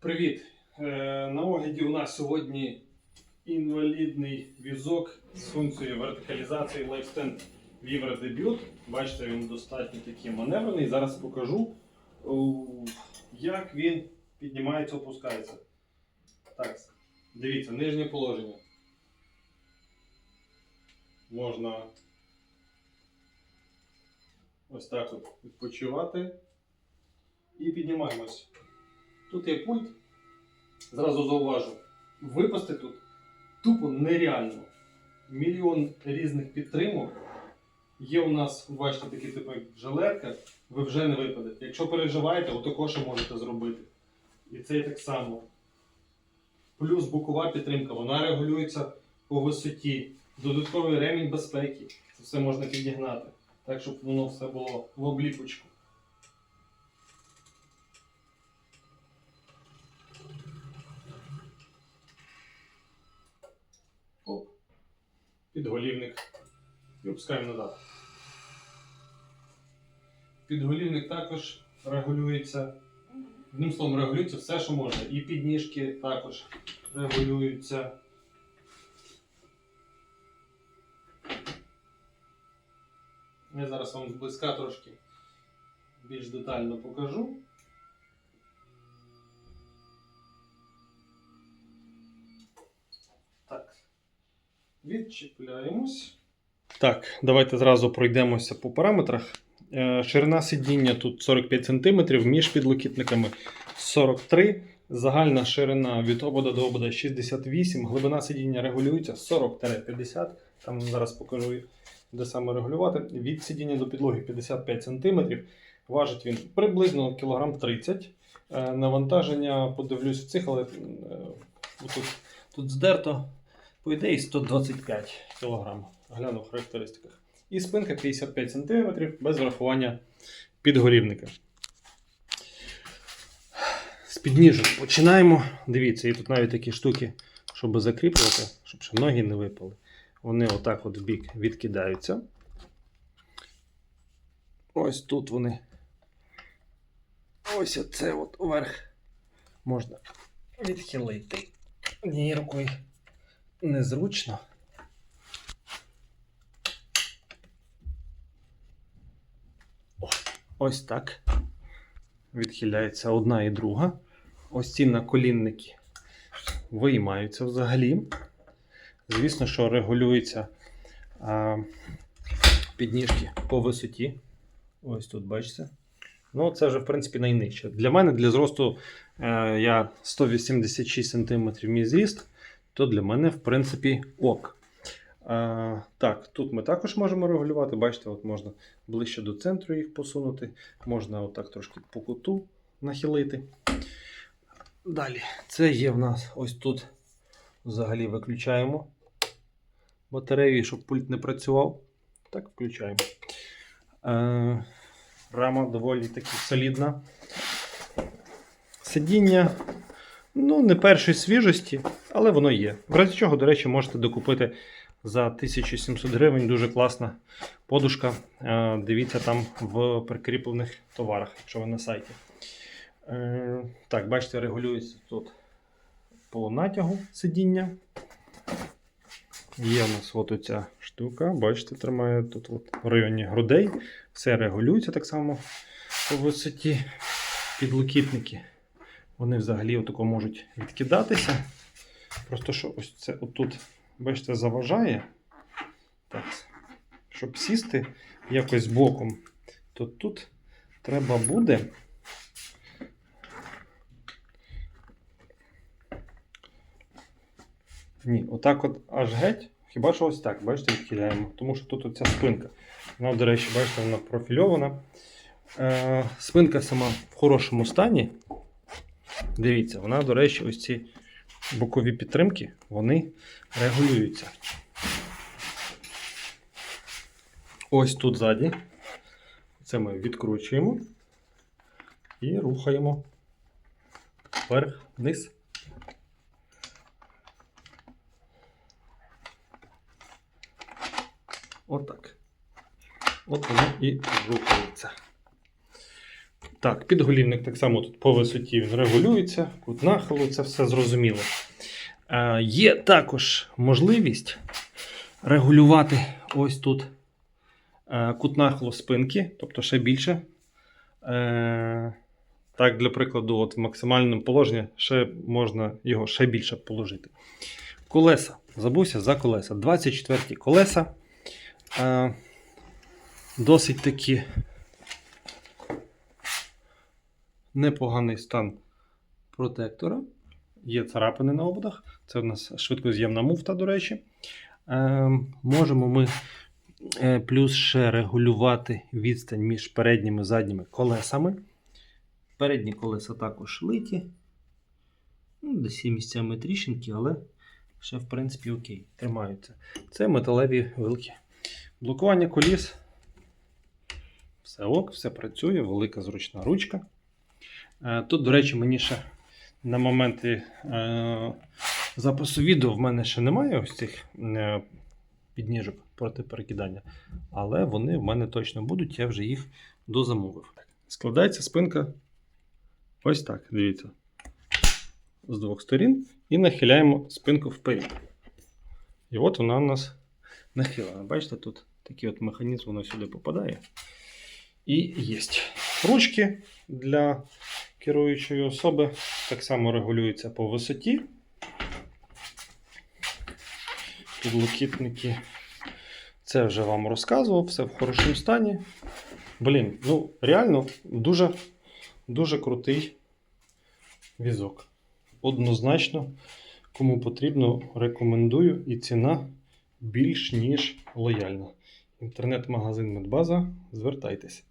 Привіт! Е, На огляді у нас сьогодні інвалідний візок з функцією вертикалізації LifeStand Vivra Debut. Бачите, він достатньо такий маневрений. Зараз покажу, як він піднімається, опускається. Так, дивіться, нижнє положення. Можна ось так от відпочивати і піднімаємось. Тут є пульт. Зразу зауважу. Випасти тут тупо нереально. Мільйон різних підтримок. Є у нас, бачите, такі як жилетка, ви вже не випадете. Якщо переживаєте, отако ще можете зробити. І це так само. Плюс бокова підтримка, вона регулюється по висоті. Додатковий ремінь безпеки. Це все можна підігнати. Так, щоб воно все було в обліпочку. Підголівник. І опускаємо назад. Підголівник також регулюється. Одним словом, регулюється все, що можна. І підніжки також регулюються. Я зараз вам зблизька трошки більш детально покажу. Відчіпляємось. Так, давайте зразу пройдемося по параметрах. Е, Ширина сидіння тут 45 см, між підлокітниками 43 Загальна ширина від обода до обода 68 Глибина сидіння регулюється 40-50 Там зараз покажу, де саме регулювати. Від сидіння до підлоги 55 см. Важить він приблизно кілограм 30 Е, Навантаження подивлюсь в цих, але е, тут, тут здерто. По ідеї 125 кг. Гляну в характеристиках. І спинка 55 см без врахування підголівника. З підніжок починаємо. Дивіться, є тут навіть такі штуки, щоб закріплювати, щоб ще ноги не випали. Вони отак от в бік відкидаються. Ось тут вони. Ось оце от вверх можна відхилити. Однією рукою незручно. Ось так. Відхиляється одна і друга. Ось ці наколінники виймаються взагалі. Звісно, що регулюються а, підніжки по висоті. Ось тут, бачите. Ну, це вже, в принципі, найнижче. Для мене, для зросту, е, я 186 см мій зріст, то для мене, в принципі, ок. Е, так, тут ми також можемо регулювати. Бачите, от можна ближче до центру їх посунути, можна отак трошки по куту нахилити. Далі, це є в нас ось тут. Взагалі виключаємо батарею, щоб пульт не працював. Так, включаємо. Е, Рама доволі таки солідна. Сидіння, ну, не першої свіжості, але воно є. В разі чого, до речі, можете докупити за 1700 гривень. Дуже класна подушка. Е, Дивіться там в прикріплених товарах, якщо ви на сайті. Е, Так, бачите, регулюється тут по натягу сидіння. Є у нас от оця штука, бачите, тримає тут от в районі грудей. Все регулюється так само по висоті. Підлокітники. Вони взагалі отако можуть відкидатися. Просто що ось це отут, бачите, заважає. Так. Щоб сісти якось боком, то тут треба буде. Ні, отак от аж геть. Хіба що ось так, бачите, відхиляємо. Тому що тут оця спинка. Вона, до речі, бачите, вона профільована. Е, спинка сама в хорошому стані. Дивіться, вона, до речі, ось ці бокові підтримки, вони регулюються. Ось тут ззаді. Це ми відкручуємо і рухаємо вверх, вниз. Отак. От воно і рухається. Так, підголівник так само тут по висоті він регулюється, кут нахилу, це все зрозуміло. Е, є також можливість регулювати ось тут е, кут нахилу спинки, тобто ще більше. Е, так, для прикладу, от в максимальному положенні ще можна його ще більше положити. Колеса. Забувся за колеса. 24 колеса. Е, досить такі непоганий стан протектора. Є царапини на ободах. Це у нас швидкоз'ємна муфта, до речі. Е, можемо ми е, плюс ще регулювати відстань між передніми і задніми колесами. Передні колеса також литі. Ну, десь є місцями тріщинки, але ще, в принципі, окей, тримаються. Це металеві вилки. Блокування коліс. Все ок, все працює, велика зручна ручка. Е, Тут, до речі, мені ще на моменти е, запису відео в мене ще немає ось цих е, підніжок проти перекидання. Але вони в мене точно будуть, я вже їх дозамовив. Складається спинка ось так, дивіться. З двох сторін і нахиляємо спинку вперед. І от вона у нас нахилена. Бачите, тут такий от механізм, воно сюди попадає. І є. Ручки для керуючої особи так само регулюються по висоті. Підлокітники. Це вже вам розказував, все в хорошому стані. Блін, ну реально дуже, дуже крутий візок. Однозначно, кому потрібно, рекомендую і ціна більш ніж лояльна. Інтернет-магазин Медбаза. Звертайтеся.